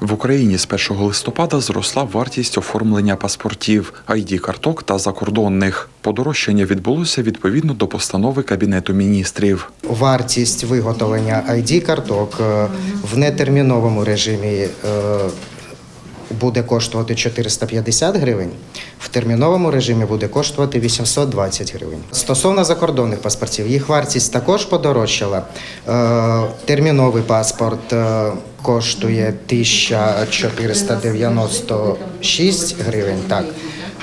В Україні з 1 листопада зросла вартість оформлення паспортів, id карток та закордонних. Подорожчання відбулося відповідно до постанови Кабінету міністрів. Вартість виготовлення ID-карток е, в нетерміновому режимі е, буде коштувати 450 гривень, терміновому режимі буде коштувати 820 гривень. Стосовно закордонних паспортів, їх вартість також подорожчала. Е, Терміновий паспорт е, коштує 1496 гривень. Так.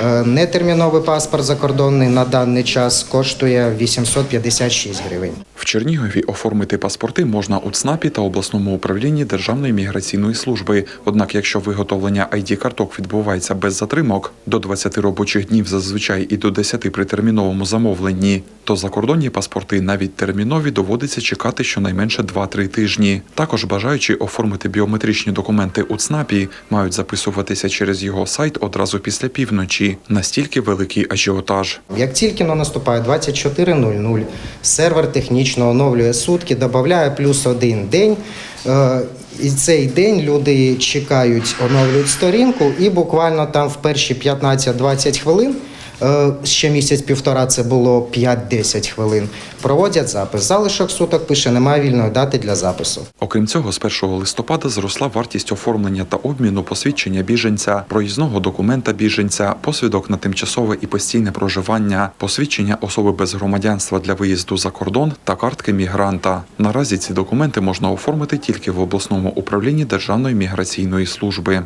Е, Нетерміновий паспорт закордонний на даний час коштує 856 гривень. В Чернігові оформити паспорти можна у ЦНАПі та обласному управлінні Державної міграційної служби. Однак, якщо виготовлення id карток відбувається без затримок до 20 робочих днів зазвичай і до 10 при терміновому замовленні, то закордонні паспорти навіть термінові доводиться чекати щонайменше 2-3 тижні. Також бажаючи оформити біометричні документи у ЦНАПі, мають записуватися через його сайт одразу після півночі. Настільки великий ажіотаж. Як тільки наступає 24.00, сервер технічно оновлює сутки, додає плюс один день. Е, І цей день люди чекають, оновлюють сторінку, і буквально там в перші 15-20 хвилин. Е, Ще місяць-півтора це було 5-10 хвилин. Проводять запис. Залишок суток пише, немає вільної дати для запису. Окрім цього, з 1 листопада зросла вартість оформлення та обміну посвідчення біженця, проїзного документа біженця, посвідок на тимчасове і постійне проживання, посвідчення особи без громадянства для виїзду за кордон та картки мігранта. Наразі ці документи можна оформити тільки в обласному управлінні Державної міграційної служби.